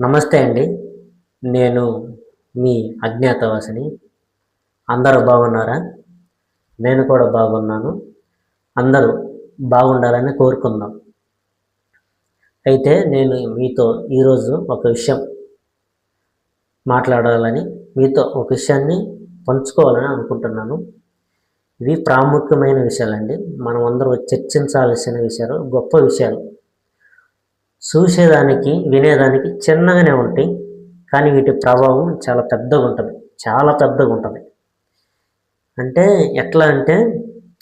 నమస్తే అండి. నేను మీ అజ్ఞాతవాసిని. అందరూ బాగున్నారా? నేను కూడా బాగున్నాను. అందరూ బాగుండాలని కోరుకుందాం. అయితే నేను మీతో ఈరోజు ఒక విషయం మాట్లాడాలని మీతో ఒక విషయాన్ని పంచుకోవాలని అనుకుంటున్నాను. ఇవి ప్రాముఖ్యమైన విషయాలండి. మనం అందరూ చర్చించాల్సిన విషయాలు గొప్ప విషయాలు. చూసేదానికి వినేదానికి చిన్నగానే ఉంటాయి. కానీ వీటి ప్రభావం చాలా పెద్దగా ఉంటుంది. చాలా పెద్దగా ఉంటుంది. అంటే ఎట్లా అంటే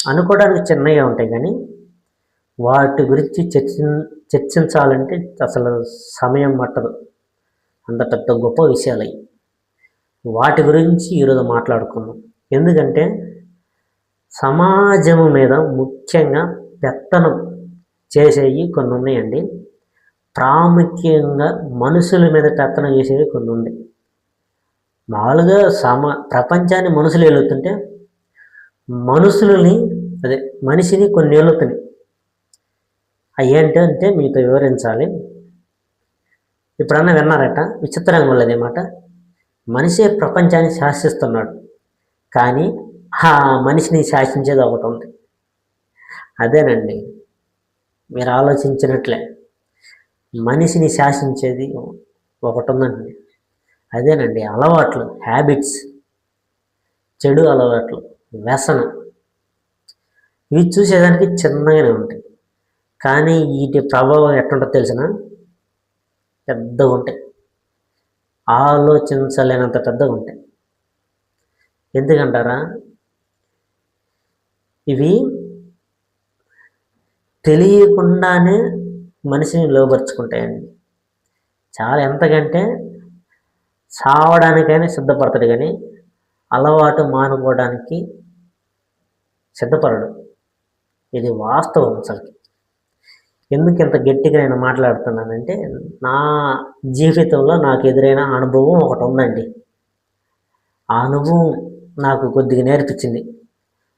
అనుకోవడానికి చిన్నగా ఉంటాయి కానీ వాటి గురించి చర్చి చర్చించాలంటే అసలు సమయం పట్టదు. అంత పెద్ద గొప్ప విషయాలు అవి వాటి గురించి ఈరోజు మాట్లాడుకుందాం. ఎందుకంటే సమాజం మీద ముఖ్యంగా పెత్తనం చేసేవి కొన్ని ఉన్నాయండి ప్రాముఖ్యంగా మనుషుల మీద పెత్తనం చేసేవి కొన్ని ఉంది మామూలుగా సమా ప్రపంచాన్ని మనుషులు ఏలుతుంటే మనుషులని అదే మనిషిని కొన్ని ఏలుతున్నాయి. అవి ఏంటంటే మీతో వివరించాలి. ఇప్పుడన్నా విన్నారట? విచిత్రంగా ఉన్నది మాట. మనిషే ప్రపంచాన్ని శాసిస్తున్నాడు. కానీ ఆ మనిషిని శాసించేది ఒకటి ఉంది. అదేనండి. మీరు ఆలోచించినట్లే. మనిషిని శాసించేది ఒకటి ఉందండి అదేనండి అలవాట్లు హ్యాబిట్స్ చెడు అలవాట్లు వ్యసనం. ఇవి చూసేదానికి చిన్నగానే ఉంటాయి. కానీ వీటి ప్రభావం ఎట్లుంటుందో తెలిసిన పెద్దగా ఉంటాయి. ఆలోచించలేనంత పెద్దగా ఉంటాయి. ఎందుకంటారా? ఇవి తెలియకుండానే మనిషిని లోపరుచుకుంటాయండి చాలా ఎంతకంటే చావడానికైనా సిద్ధపడతాడు కానీ అలవాటు మానుకోవడానికి సిద్ధపడడు. ఇది వాస్తవం అసలుకి. ఎందుకు ఇంత గట్టిగా నేను మాట్లాడుతున్నానంటే నా జీవితంలో నాకు ఎదురైన అనుభవం ఒకటి ఉందండి. ఆ అనుభవం నాకు కొద్దిగా నేర్పించింది.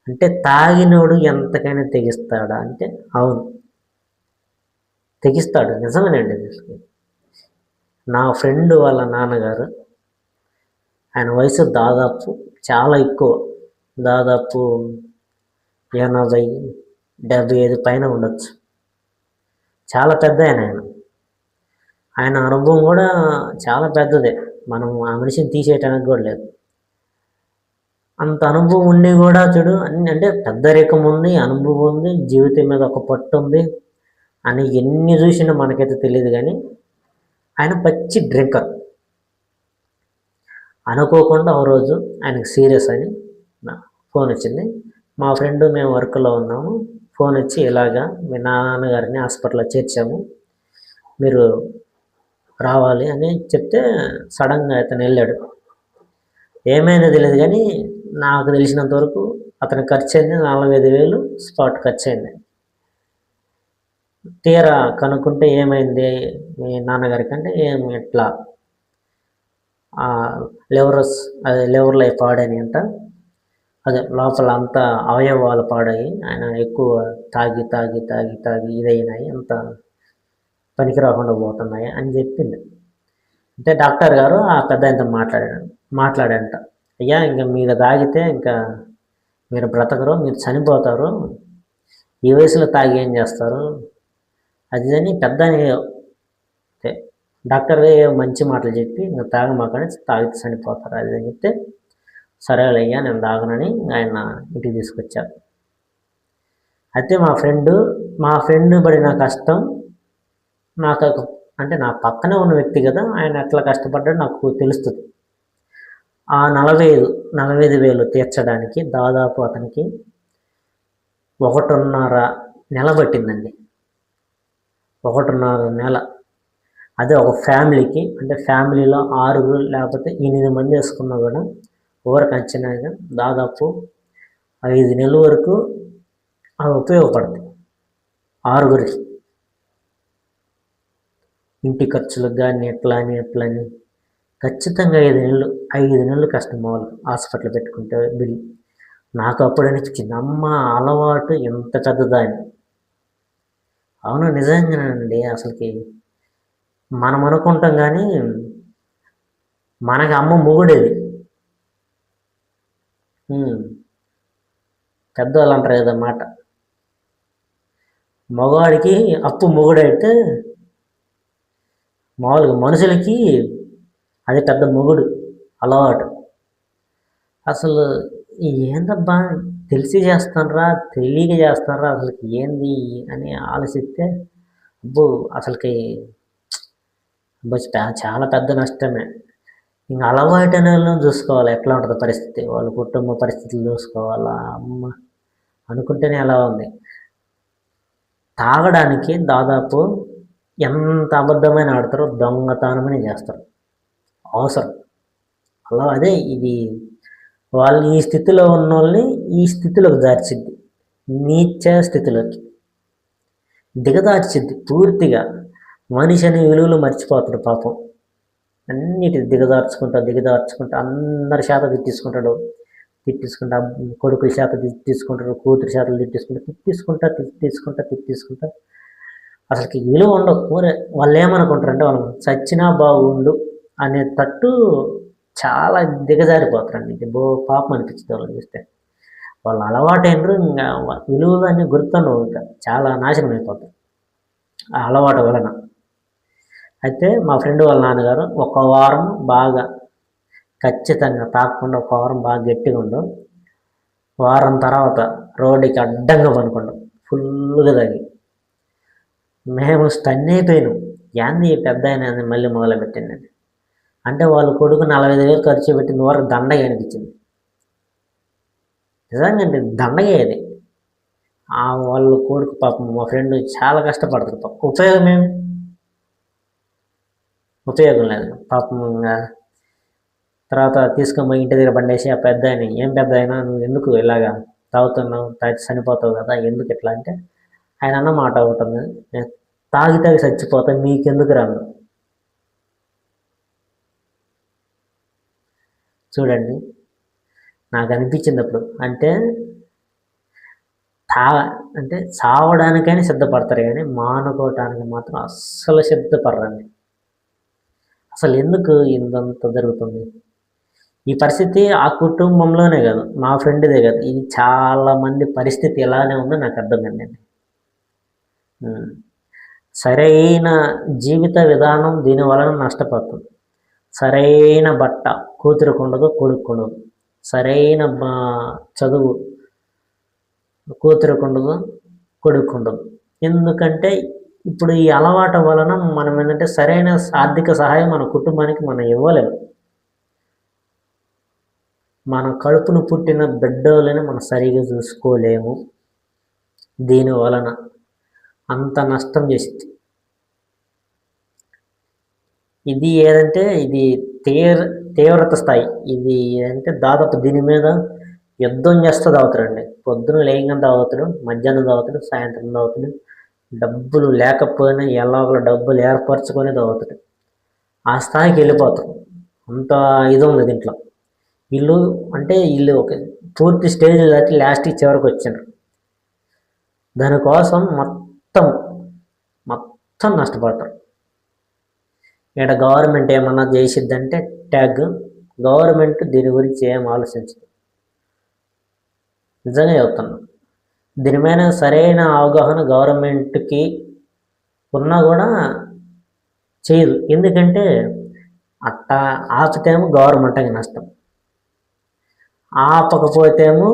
అంటే తాగినోడు ఎంతకైనా తెగిస్తాడా అంటే అవును. తెగిస్తాడు. నిజమేనండి నా ఫ్రెండ్ వాళ్ళ నాన్నగారు ఆయన వయసు దాదాపు చాలా ఎక్కువ. దాదాపు ఎనభై డెబ్బై ఐదు పైన ఉండొచ్చు. చాలా పెద్ద ఆయన ఆయన. ఆయన అనుభవం కూడా చాలా పెద్దదే. మనం ఆ మనిషిని తీసేయటానికి కూడా లేదు. అంత అనుభవం ఉండి కూడా చూడు అన్ని అంటే పెద్దరికం ఉంది అనుభవం ఉంది జీవితం మీద ఒక పట్టు ఉంది. అని ఎన్ని చూసినా మనకైతే తెలియదు కానీ ఆయన పచ్చి డ్రింకర్. అనుకోకుండా ఒక రోజు ఆయనకు సీరియస్ అని నా- ఫోన్ వచ్చింది. మా ఫ్రెండ్ మేము వర్క్లో ఉన్నాము. ఫోన్ వచ్చి ఇలాగా మీ నాన్నగారిని హాస్పిటల్లో చేర్చాము. మీరు రావాలి అని చెప్తే సడన్గా అతను వెళ్ళాడు. ఏమైందో తెలియదు కానీ నాకు తెలిసినంత వరకు అతని ఖర్చు అయింది నలభై ఐదు వేలు స్పాట్ ఖర్చు అయింది. తీరా కనుక్కుంటే ఏమైంది? మీ నాన్నగారికి అంటే ఏం ఇట్లా లివరస్ అది లివర్లో అవి పాడని అంట. అదే లోపల అంతా అవయవాలు పాడాయి. ఆయన ఎక్కువ తాగి తాగి తాగి తాగి ఇదైనాయి. అంత పనికి రాకుండా పోతున్నాయి అని చెప్పింది అంటే డాక్టర్ గారు ఆ పెద్ద ఆయనతో మాట్లాడాడు మాట్లాడంట. అయ్యా ఇంకా మీరు తాగితే ఇంకా మీరు బ్రతకరు మీరు చనిపోతారు. ఈ వయసులో తాగి ఏం చేస్తారు? అది అని పెద్ద డాక్టర్ మంచి మాటలు చెప్పి ఇంకా తాగమాకని తాగితే చనిపోతారు అది అని చెప్తే సరే అయ్యా నేను తాగనని ఆయన ఇంటికి తీసుకొచ్చారు. అయితే మా ఫ్రెండ్ మా ఫ్రెండ్ పడిన కష్టం నాకు అంటే నా పక్కనే ఉన్న వ్యక్తి కదా ఆయన ఎట్లా కష్టపడ్డాడు నాకు తెలుస్తుంది. ఆ నలభై ఐదు నలభై ఐదు వేలు తీర్చడానికి దాదాపు అతనికి ఒకటిన్నర నెల పట్టిందండి. ఒకటిన్నర నెల. అదే ఒక ఫ్యామిలీకి అంటే ఫ్యామిలీలో ఆరుగురు లేకపోతే ఎనిమిది మంది వేసుకున్నా కూడా ఎవరికి అంచనాగా దాదాపు ఐదు నెలల వరకు అది ఉపయోగపడుతుంది ఆరుగురికి. ఇంటి ఖర్చులకు కానీ ఎట్లా అని ఎట్లా అని. ఖచ్చితంగా ఐదు నెలలు ఐదు నెలలు కష్టం మామూలు హాస్పిటల్ పెట్టుకుంటే బిల్. నాకు అప్పుడు అనిపించింది అమ్మ అలవాటు ఎంత పెద్దదాన్ని అవును నిజంగానండి. అసలుకి మనం అనుకుంటాం కానీ మనకి అమ్మ మొగుడేది. పెద్దవాళ్ళు అంటారు ఏదో మాట. మగవాడికి అప్పు మొగుడైతే మామూలుగా మనుషులకి అది పెద్ద మొగుడు అలవాటు. అసలు ఏందబ్బా తెలిసి చేస్తానరా తెలియక చేస్తానరా అసలుకి ఏంది అని ఆలోచిస్తే అబ్బో అసలుకి అబ్బో చాలా పెద్ద నష్టమే. ఇంకా అలవాటు అనే వాళ్ళని చూసుకోవాలి ఎట్లా ఉంటుంది పరిస్థితి? వాళ్ళ కుటుంబ పరిస్థితులు చూసుకోవాలా? అమ్మ అనుకుంటేనే ఎలా ఉంది. తాగడానికి దాదాపు ఎంత అబద్ధమైన ఆడతారో దొంగతనమని చేస్తారు. అవసరం. అలా అదే ఇది వాళ్ళు ఈ స్థితిలో ఉన్న వాళ్ళని ఈ స్థితిలోకి దార్చిద్ది. నీచ స్థితిలోకి. దిగదార్చిద్ది పూర్తిగా. మనిషి అనే విలువలు మర్చిపోతాడు పాపం. అన్నిటి దిగదార్చుకుంటా దిగదార్చుకుంటా అందరి చేత తిట్టించుకుంటాడు తిట్టించుకుంటా కొడుకుల చేత తిట్టించుకుంటాడు కూతురు చేతలు తిట్టించుకుంటా తిట్టించుకుంటా తిట్టించుకుంటా తిట్టించుకుంటా అసలుకి విలువ ఉండవు వాళ్ళు ఏమనుకుంటారంటే వాళ్ళు చచ్చినా బాగుండు అనే తట్టు చాలా దిగజారిపోతారండి. ఇది బో పాపం అనిపించింది వాళ్ళని చూస్తే. వాళ్ళు అలవాటైనరు ఇంకా వా- విలువలు అన్నీ గుర్తుండవు ఇంకా. చాలా నాశనం అయిపోతారు. ఆ అలవాటు వలన. అయితే మా ఫ్రెండ్ వాళ్ళ నాన్నగారు ఒక వారం బాగా ఖచ్చితంగా తాకకుండా ఒక వారం బాగా గట్టిగా ఉండు. వారం తర్వాత రోడ్డుకి అడ్డంగా పనుకోండు ఫుల్గా తగి. మేము స్టన్ అయిపోయినాం. ఏంది పెద్ద ఆయన అని మళ్ళీ మొదలుపెట్టింది. అంటే వాళ్ళ కొడుకు నలభై ఐదు వేలు ఖర్చు పెట్టింది వరకు దండగా అనిపించింది నిజంగా అంటే దండగే అది ఆ వాళ్ళ కొడుకు పాపం మా ఫ్రెండ్ చాలా కష్టపడతారు పాపం ఉపయోగం ఏమి? ఉపయోగం లేదు. పాపం తర్వాత తీసుకొని ఇంటి దగ్గర బండేసి ఆ పెద్ద అని ఏం పెద్ద అయినా నువ్వు ఎందుకు ఇలాగా తాగుతున్నావు? తాగి చనిపోతావు కదా ఎందుకు ఇట్లా? అంటే ఆయన అన్న మాట ఉంటుంది "నేను తాగి తాగి చచ్చిపోతా మీకెందుకు రాను చూడండి. నాకు అనిపించింది అప్పుడు. అంటే తా అంటే చావడానికైనా సిద్ధపడతారు కానీ మానుకోవటానికి మాత్రం అస్సలు సిద్ధపడరండి. అసలు ఎందుకు ఇంతంత జరుగుతుంది? ఈ పరిస్థితి ఆ కుటుంబంలోనే కాదు మా ఫ్రెండ్దే కాదు. ఇది చాలామంది పరిస్థితి ఎలానే ఉందో నాకు అర్థం ఉమ్. సరైన జీవిత విధానం దీని వలన నష్టపోతుంది సరైన బట్ట కూతురుకు ఉండదు కొడుకు ఉండదు. సరైన బా- చదువు కూతురుకు ఉండదు కొడుకు ఉండదు. ఎందుకంటే ఇప్పుడు ఈ అలవాటు వలన మనం ఏంటంటే సరైన ఆర్థిక సహాయం మన కుటుంబానికి మనం ఇవ్వలేము. మన కడుపును పుట్టిన బిడ్డలని మనం సరిగా చూసుకోలేము. దీని వలన అంత నష్టం చేసింది. ఇది ఏదంటే ఇది తీవ్ర తీవ్రత స్థాయి. ఇది అంటే దాదాపు దీని మీద యుద్ధం చేస్తూ తాగుతారండి పొద్దున లేయంగా తాగుతాడు మధ్యాహ్నం తాగుతాడు సాయంత్రం తాగుతాడు డబ్బులు లేకపోయినా ఎలా డబ్బులు ఏర్పరచుకొని తాగుతాడు ఆ స్థాయికి వెళ్ళిపోతారు అంత ఇది ఉంది దీంట్లో. వీళ్ళు అంటే వీళ్ళు ఒక పూర్తి స్టేజ్ దాటి లాస్ట్ చివరికి వచ్చిండ్రు దానికోసం మొత్తం మొత్తం నష్టపడతారు ఇక్కడ గవర్నమెంట్ ఏమన్నా చేసిద్దంటే ట్యాగ్. గవర్నమెంట్ దీని గురించి ఏం ఆలోచించదు. నిజంగా చెప్తున్నా. దీని మీద సరైన అవగాహన గవర్నమెంట్కి ఉన్నా కూడా చేయదు. ఎందుకంటే అట్టా ఆపితేమో గవర్నమెంట్కి నష్టం. ఆపకపోతేమో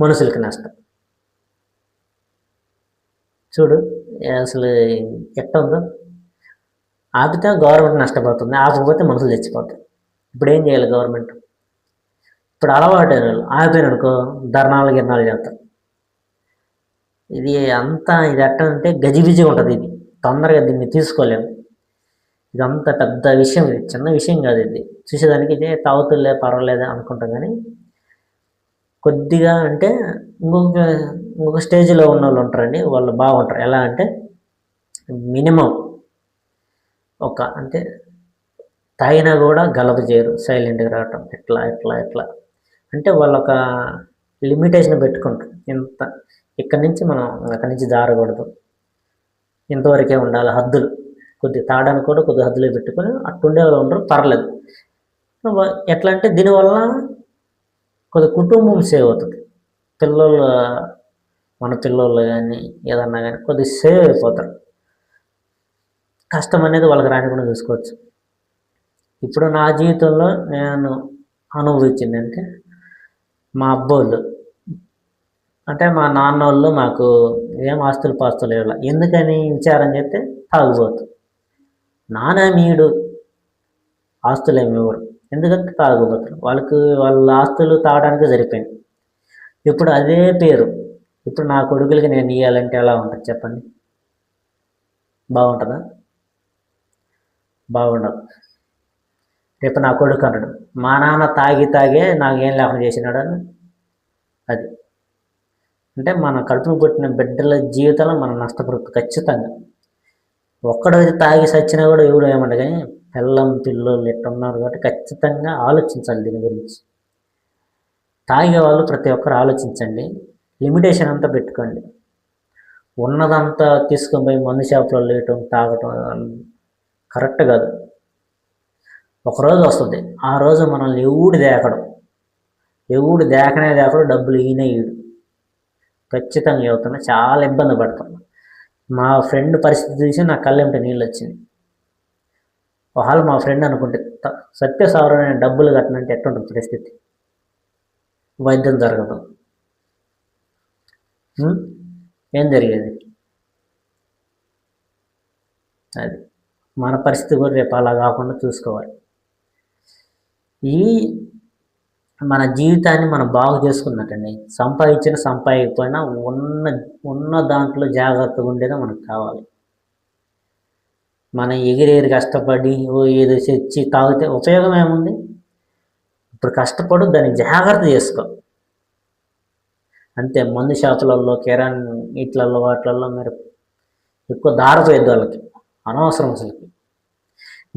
మనుషులకి నష్టం. చూడు అసలు ఎట్ట ఉందో? ఆపితే గవర్నమెంట్ నష్టపోతుంది ఆపకపోతే మనుషులు చచ్చిపోతారు. ఇప్పుడు ఏం చేయాలి గవర్నమెంట్? ఇప్పుడు అలవాటు అయిన వాళ్ళు ఆగిపోయిననుకో ధర్నాలు గిర్నాలు చేస్తారు. ఇది అంతా ఇది ఎట్ట అంటే గజిబిజిగా ఉంటుంది ఇది. తొందరగా దీన్ని తీసుకోలేము. ఇదంతా పెద్ద విషయం ఇది. చిన్న విషయం కాదు ఇది. చూసేదానికి ఇదే తాగుతులే పర్వాలేదు అనుకుంటాం కానీ కొద్దిగా అంటే ఇంకొక ఇంకొక స్టేజ్లో ఉన్న వాళ్ళు ఉంటారండి. వాళ్ళు బాగుంటారు. ఎలా అంటే మినిమం ఒక అంటే తాగినా కూడా గలప చేయరు సైలెంట్గా రావటం ఎట్లా ఎట్లా ఎట్లా. అంటే వాళ్ళు ఒక లిమిటేషన్ పెట్టుకుంటారు. ఇంత ఇక్కడి నుంచి మనం అక్కడి నుంచి జారకూడదు. ఇంతవరకే ఉండాలి హద్దులు. కొద్ది తాగడానికి కూడా కొద్దిగా హద్దులు పెట్టుకొని అట్టుండే వాళ్ళు ఉండరు పర్లేదు. ఎట్లా అంటే దీనివల్ల కొద్ది కుటుంబం సేవ్ అవుతుంది. పిల్లలు మన పిల్లలు కానీ ఏదన్నా కానీ కొద్దిగా సేవ్ అయిపోతారు. కష్టం అనేది వాళ్ళకి రానికుండా చూసుకోవచ్చు. ఇప్పుడు నా జీవితంలో నేను అనుభవించింది అంటే మా అబ్బోళ్ళు. అంటే మా నాన్న వాళ్ళు మాకు ఏం ఆస్తులు పాస్తులు ఇవ్వాలి ఎందుకని విచారం చేస్తే తాగుబోతు. నానమీయుడు ఆస్తులు ఏమి ఇవ్వరు. ఎందుకంటే తాగుబోతులు వాళ్ళకి వాళ్ళ ఆస్తులు తాగడానికి సరిపోయింది. ఇప్పుడు అదే పేరు. ఇప్పుడు నా కొడుకులకి నేను ఇవ్వాలంటే ఎలా ఉంటుంది చెప్పండి? బాగుంటుందా? బాగుండదు రేపు నా కొడుకు అన్నాడు మా నాన్న తాగి తాగే నాకు ఏం లేకుండా చేసినాడు అని. అది. అంటే మన కడుపును పుట్టిన బిడ్డల జీవితంలో మనం నష్టపడుతుంది ఖచ్చితంగా. ఒక్కడైతే తాగి సచ్చినా కూడా ఎవడు ఏమంట కానీ పిల్లం పిల్లలు ఎట్టున్నారు కాబట్టి ఖచ్చితంగా ఆలోచించాలి దీని గురించి. తాగే వాళ్ళు ప్రతి ఒక్కరు ఆలోచించండి. లిమిటేషన్ అంతా పెట్టుకోండి. ఉన్నదంతా తీసుకొని పోయి మందు షాపులో లేయటం తాగటం కరెక్ట్ కాదు. ఒకరోజు వస్తుంది. ఆ రోజు మనల్ని ఎవడు దేకడం? ఎవడు దేకనే దేకడు డబ్బులు ఈయన ఈడు. ఖచ్చితంగా అవుతున్నా చాలా ఇబ్బంది పడుతున్నా మా ఫ్రెండ్ పరిస్థితి చూసి నా కళ్ళెంట నీళ్ళు వచ్చింది. ఒకవేళ మా ఫ్రెండ్ అనుకుంటే సత్య సావరం డబ్బులు కట్టనంటే ఎట్టుంటుంది పరిస్థితి? వైద్యం జరగదు. ఏం జరిగేది? అది. మన పరిస్థితి కూడా రేపు అలా కాకుండా చూసుకోవాలి. ఈ మన జీవితాన్ని మనం బాగు చేసుకున్నట్టండి. సంపాదించిన సంపాదించకపోయినా ఉన్న ఉన్న దాంట్లో జాగ్రత్తగా ఉండేదే మనకు కావాలి. మనం ఎగిరేరు కష్టపడి ఓ ఏదో తెచ్చి తాగితే ఉపయోగం ఏముంది? ఇప్పుడు కష్టపడు దాన్ని జాగ్రత్త చేసుకో. అంతే మందు షాపులలో కిరాణ్ ఇట్లలో వాటిలలో మీరు ఎక్కువ దారపోయేది వాళ్ళకి. అనవసరం అసలుకి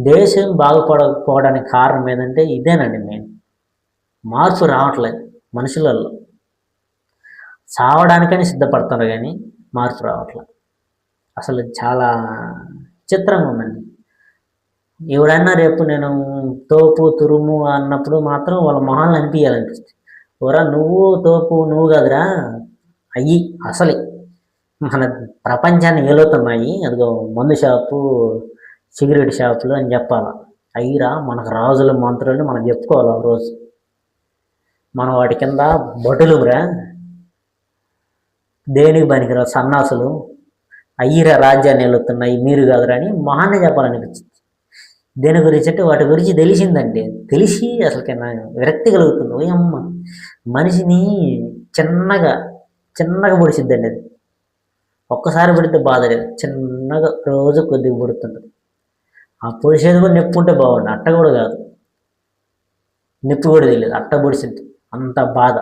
దేశం బాగుపడకపోవడానికి కారణం ఏంటంటే ఇదేనండి మెయిన్ మార్పు రావట్లేదు మనుషులలో చావడానికని సిద్ధపడతారు కానీ మార్పు రావట్లేదు అసలు చాలా చిత్రంగా ఉందండి. ఎవడన్నా రేపు నేను తోపు తురుము అన్నప్పుడు మాత్రం వాళ్ళ మొహాలను అనిపించాలనిపిస్తుంది ఓరా నువ్వు తోపు నువ్వు కదరా. అయ్యి అసలే. మన ప్రపంచాన్ని ఏలుతున్నాయి అదిగో మందు షాపు సిగరెట్ షాపులు అని చెప్పాలి. అయ్యిరా మనకు రాజుల మంత్రులు మనం చెప్పుకోవాలి ఆ రోజు. మనం వాటి కింద బటులురా దేనికి పనికిరా సన్నాసులు? అయ్యిరా రాజ్యాన్ని వెళుతున్నాయి మీరు కాదురా అని మహాన్ని చెప్పాలనిపించింది. దేని గురించి అంటే వాటి గురించి తెలిసిందండి. తెలిసి అసలు విరక్తి కలుగుతుంది. ఓయమ్మ మనిషిని చిన్నగా చిన్నగా పొడిచిద్దండి అది. ఒక్కసారి పడితే బాధ లేదు. చిన్నగా రోజు కొద్దిగా పుడుతుంటుంది ఆ పొడిసేది కూడా నొప్పి ఉంటే బాగుండు. అట్ట కూడా కాదు. నొప్పి కూడా తెలియదు. అట్ట పొడిసింది అంత బాధ.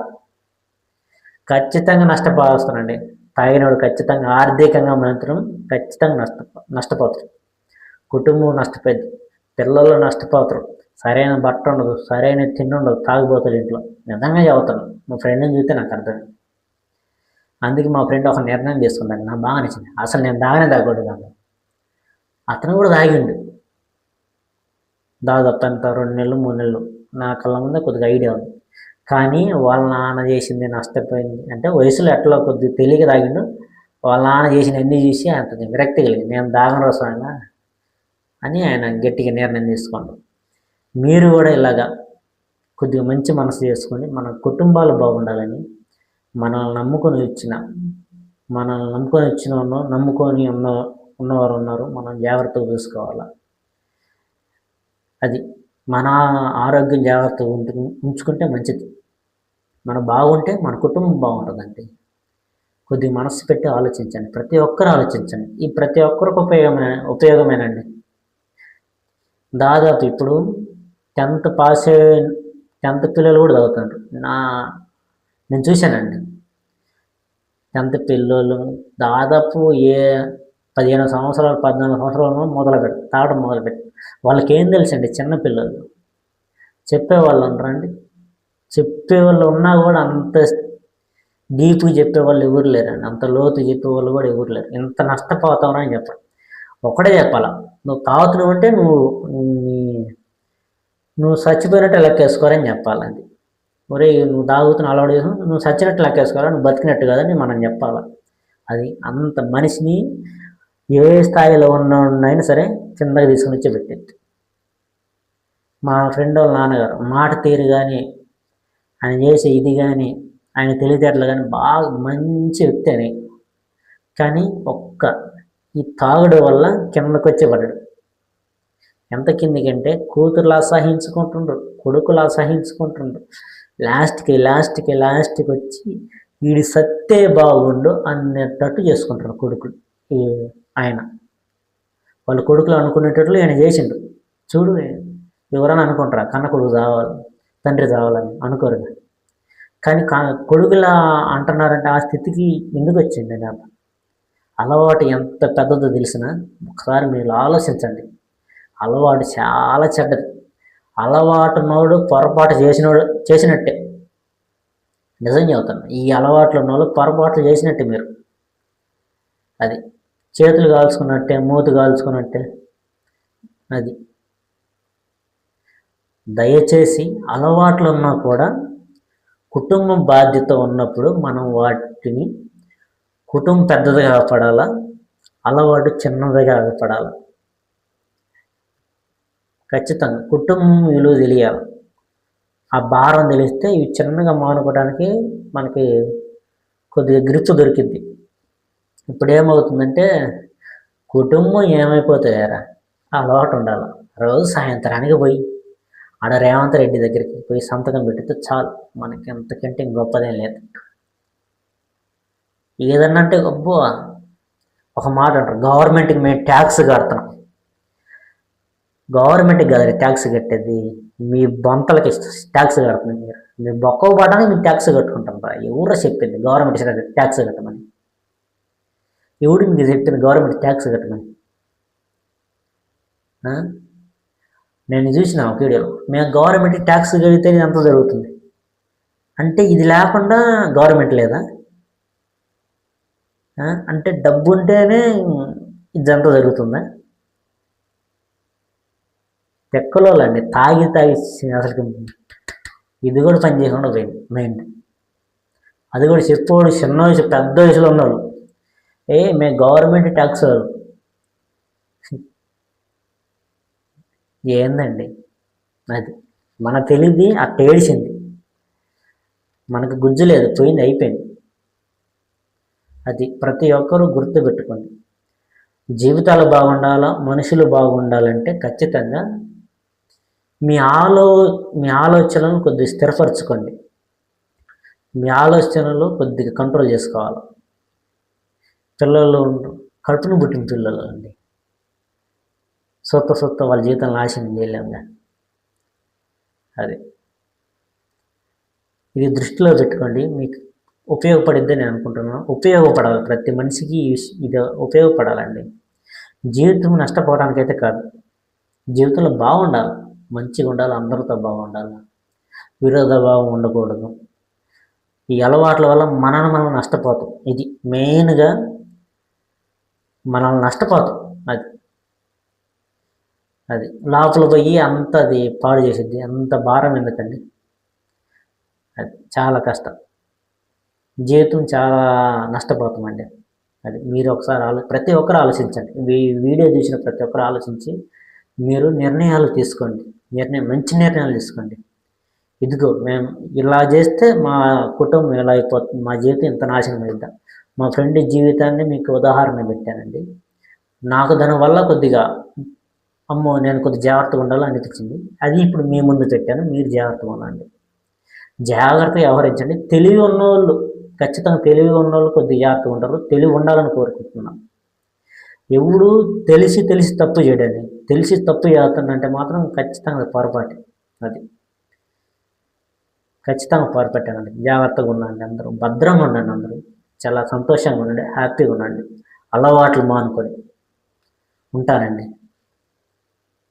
ఖచ్చితంగా నష్టపోవస్తానండి తాగినవాడు ఖచ్చితంగా ఆర్థికంగా మాత్రం ఖచ్చితంగా నష్ట నష్టపోతారు కుటుంబం నష్టపోయింది. పిల్లలు నష్టపోతారు. సరైన బట్ట ఉండదు. సరైన తిండి ఉండదు. తాగిపోతారు ఇంట్లో. నిజంగా చదువుతాను మా ఫ్రెండ్ని చూస్తే నాకు అర్థం అందుకే మా ఫ్రెండ్ ఒక నిర్ణయం తీసుకున్నాను నాకు బాగా నచ్చింది. అసలు నేను దాగానే తాగకూడదు అతను కూడా తాగిండు దాదాపు ఎంత రెండు నెలలు మూడు నెలలు. నా కళ్ళ ముందే కొద్దిగా ఐడియా ఉంది. కానీ వాళ్ళ నాన్న చేసింది నష్టపోయింది. అంటే వయసులో ఎట్లా కొద్దిగా తెలియక తాగిండు వాళ్ళ నాన్న చేసిన అన్ని చూసి అంత విరక్తి కలిగింది. నేను దాగన రసంగా అని ఆయన గట్టిగా నిర్ణయం తీసుకోండు మీరు కూడా ఇలాగా కొద్దిగా మంచి మనసు చేసుకొని మన కుటుంబాలు బాగుండాలని మనల్ని నమ్ముకొని వచ్చిన మనల్ని నమ్ముకొని వచ్చిన నమ్ముకొని ఉన్న ఉన్నవారు ఉన్నారు. మనం జాగ్రత్తగా చూసుకోవాలా? అది మన ఆరోగ్యం జాగ్రత్తగా ఉంచుకుంటే మంచిది. మనం బాగుంటే మన కుటుంబం బాగుంటుందండి. కొద్దిగా మనసు పెట్టి ఆలోచించండి. ప్రతి ఒక్కరు ఆలోచించండి. ఈ ప్రతి ఒక్కరికి ఉపయోగమే ఉపయోగమేనండి. దాదాపు ఇప్పుడు టెన్త్ పాస్ అయ్యే టెన్త్ పిల్లలు కూడా చదువుతున్నారు నా నేను చూశానండి. ఎంత పిల్లలు దాదాపు ఏ పదిహేను సంవత్సరాలు పద్నాలుగు సంవత్సరాలు మొదలు పెట్టి తాగడం మొదలుపెట్టి వాళ్ళకి ఏం తెలుసండి చిన్నపిల్లలు చెప్పేవాళ్ళు రండి. చెప్పేవాళ్ళు ఉన్నా కూడా అంత డీప్గా చెప్పేవాళ్ళు ఎవరు లేరండి. అంత లోతు చెప్పేవాళ్ళు కూడా ఎవరు లేరు. ఇంత నష్టపోతావు అని చెప్పరు. ఒకటే చెప్పాలా నువ్వు తాగుతున్నావు అంటే నువ్వు నీ- నువ్వు చచ్చిపోయినట్టు లెక్కేసుకోరని చెప్పాలండి. ఒరే నువ్వు తాగుతున్న అలవాటు చేసి నువ్వు సచ్చినట్టు లెక్కేసుకోవాలి నువ్వు బతికినట్టు కాదని మనం చెప్పాలి? అది అంత మనిషిని ఏ స్థాయిలో ఉన్నైనా సరే కిందకి తీసుకుని వచ్చి పెట్టింది మా ఫ్రెండ్ వాళ్ళ నాన్నగారు మాట తీరు కానీ ఆయన చేసే ఇది కానీ ఆయన తెలివితేటలు కానీ బాగా మంచి వ్యక్తి అని కానీ ఒక్క ఈ తాగుడు వల్ల కిందకు వచ్చే పడ్డాడు. ఎంత కిందికంటే కూతురులు అసహించుకుంటుండ్రు కొడుకులు అసహించుకుంటుండ్రు లాస్ట్కి లాస్ట్కి లాస్ట్కి వచ్చి వీడి సత్తే బాగుండు అన్నట్టు చేసుకుంటారు కొడుకులు. ఈ ఆయన. వాళ్ళ కొడుకులు అనుకునేటట్లు ఆయన చేసిండు. చూడు ఎవరైనా అనుకుంటారా కన్న కొడుకు చావాలి తండ్రి చావాలని? అనుకోరు కానీ కా- కొడుకులా అంటున్నారంటే ఆ స్థితికి ఎందుకు వచ్చింది నాకు? అలవాటు ఎంత పెద్దదో తెలిసిన ఒకసారి మీరు ఆలోచించండి. అలవాటు చాలా చెడ్డది. అలవాటునోడు పొరపాటు చేసినోడు చేసినట్టే. నిజం చెబుతాను ఈ అలవాట్లు ఉన్నోళ్ళు పొరపాట్లు చేసినట్టే మీరు. అది చేతులు కాల్చుకున్నట్టే మూతి కాల్చుకున్నట్టే. అది దయచేసి అలవాట్లు ఉన్నా కూడా కుటుంబం బాధ్యత ఉన్నప్పుడు మనం వాటిని కుటుంబం పెద్దదిగా పడాలా అలవాటు చిన్నదిగా పడాలా. ఖచ్చితంగా. కుటుంబం విలువ తెలియాలి. ఆ భారం తెలిస్తే ఇవి చిన్నగా మానుకోవడానికి మనకి కొద్దిగా గ్రిప్స్ దొరికింది ఇప్పుడు ఏమవుతుందంటే కుటుంబం ఏమైపోతాయారా ఆ అలవాటు ఉండాలి. రోజు సాయంత్రానికి పోయి ఆడ రేవంత్ రెడ్డి దగ్గరికి పోయి సంతకం పెట్టితే చాలు. మనకి ఎంతకంటే గొప్పదేం లేదు. ఏదన్నా అంటే అబ్బో ఒక మాట అంటారు. గవర్నమెంట్కి మేము ట్యాక్స్ కడుతున్నాం గవర్నమెంట్కి కదా ట్యాక్స్ కట్టేది మీ బొంతలకి ట్యాక్స్ కడుతుంది మీరు. మీ బొక్క పడడానికి మీరు ట్యాక్స్ కట్టుకుంటాం రా. ఎవరో చెప్పింది గవర్నమెంట్ ట్యాక్స్ కట్టమని. ఎవడు మీకు చెప్పింది గవర్నమెంట్ ట్యాక్స్ కట్టమని? నేను చూసిన ఒక వీడియోలో మేము గవర్నమెంట్ ట్యాక్స్ కడితే ఎంత జరుగుతుంది. అంటే ఇది లేకుండా గవర్నమెంట్ లేదా? అంటే డబ్బు ఉంటేనే ఇదంతా జరుగుతుందా? తెక్కలోళ్ళండి. తాగి తాగి అసలు ఇది కూడా పని చేయకుండా పోయింది. మైండ్. అది కూడా చెప్పేవాడు చిన్న వయసు పెద్ద వయసులో ఉన్నారు ఏ మేము గవర్నమెంట్ ట్యాక్స్ ఏందండి? అది మన తెలివి అట్ట ఏడిచింది మనకు గుజ్జు లేదు పోయింది అయిపోయింది. అది ప్రతి ఒక్కరూ గుర్తుపెట్టుకోండి జీవితాలు బాగుండాలా మనుషులు బాగుండాలంటే ఖచ్చితంగా మీ ఆలో మీ ఆలోచనలను కొద్దిగా స్థిరపరచుకోండి. మీ ఆలోచనలు కొద్దిగా కంట్రోల్ చేసుకోవాలి. పిల్లలు కడుపును పుట్టిన పిల్లలు అండి. సొత్త సొత్త వాళ్ళ జీవితం నాశనం చేయలేముగా అది. ఇది దృష్టిలో పెట్టుకోండి. మీకు ఉపయోగపడిద్దని నేను అనుకుంటున్నాను. ఉపయోగపడాలి ప్రతి మనిషికి ఇది ఉపయోగపడాలండి. జీవితం నష్టపోవడానికైతే కాదు. జీవితంలో బాగుండాలి. మంచిగా ఉండాలి అందరితో బాగుండాలి. విరోధభావం ఉండకూడదు. ఈ అలవాట్ల వల్ల మనల్ని మనం నష్టపోతాం. ఇది మెయిన్గా మనల్ని నష్టపోతాం. అది. అది. లోపల పోయి అంత అది పాడు చేసిద్ది. అంత భారం ఎందుకండి? అది చాలా కష్టం. జీవితం చాలా నష్టపోతామండి. అది మీరు ఒకసారి ఆలో ప్రతి ఒక్కరు ఆలోచించండి. వీడియో చూసిన ప్రతి ఒక్కరు ఆలోచించి మీరు నిర్ణయాలు తీసుకోండి. నిర్ణయం మంచి నిర్ణయాలు తీసుకోండి. ఇదిగో మేము ఇలా చేస్తే మా కుటుంబం ఇలా అయిపోతుంది మా జీవితం ఇంత నాశనం అయిద్దా? మా ఫ్రెండ్ జీవితాన్ని మీకు ఉదాహరణ పెట్టానండి. నాకు దానివల్ల కొద్దిగా అమ్మో నేను కొద్దిగా జాగ్రత్తగా ఉండాలి అనిపించింది. అది ఇప్పుడు మీ ముందు పెట్టాను మీరు జాగ్రత్తగా ఉండండి. జాగ్రత్తగా వ్యవహరించండి. తెలివి ఉన్నోళ్ళు ఖచ్చితంగా తెలివి ఉన్నోళ్ళు కొద్దిగా జాగ్రత్తగా ఉంటారు. తెలివి ఉండాలని కోరుకుంటున్నాం. ఎవడు తెలిసి తెలిసి తప్పు చేయడండి. తెలిసి తప్పు చేస్తుందంటే మాత్రం ఖచ్చితంగా పొరపాటు. అది. ఖచ్చితంగా పొరపెట్టానండి జాగ్రత్తగా ఉండండి అందరూ. భద్రంగా ఉండండి అందరూ. చాలా సంతోషంగా ఉండండి. హ్యాపీగా ఉండండి. అలవాట్లు మానుకొని ఉంటానండి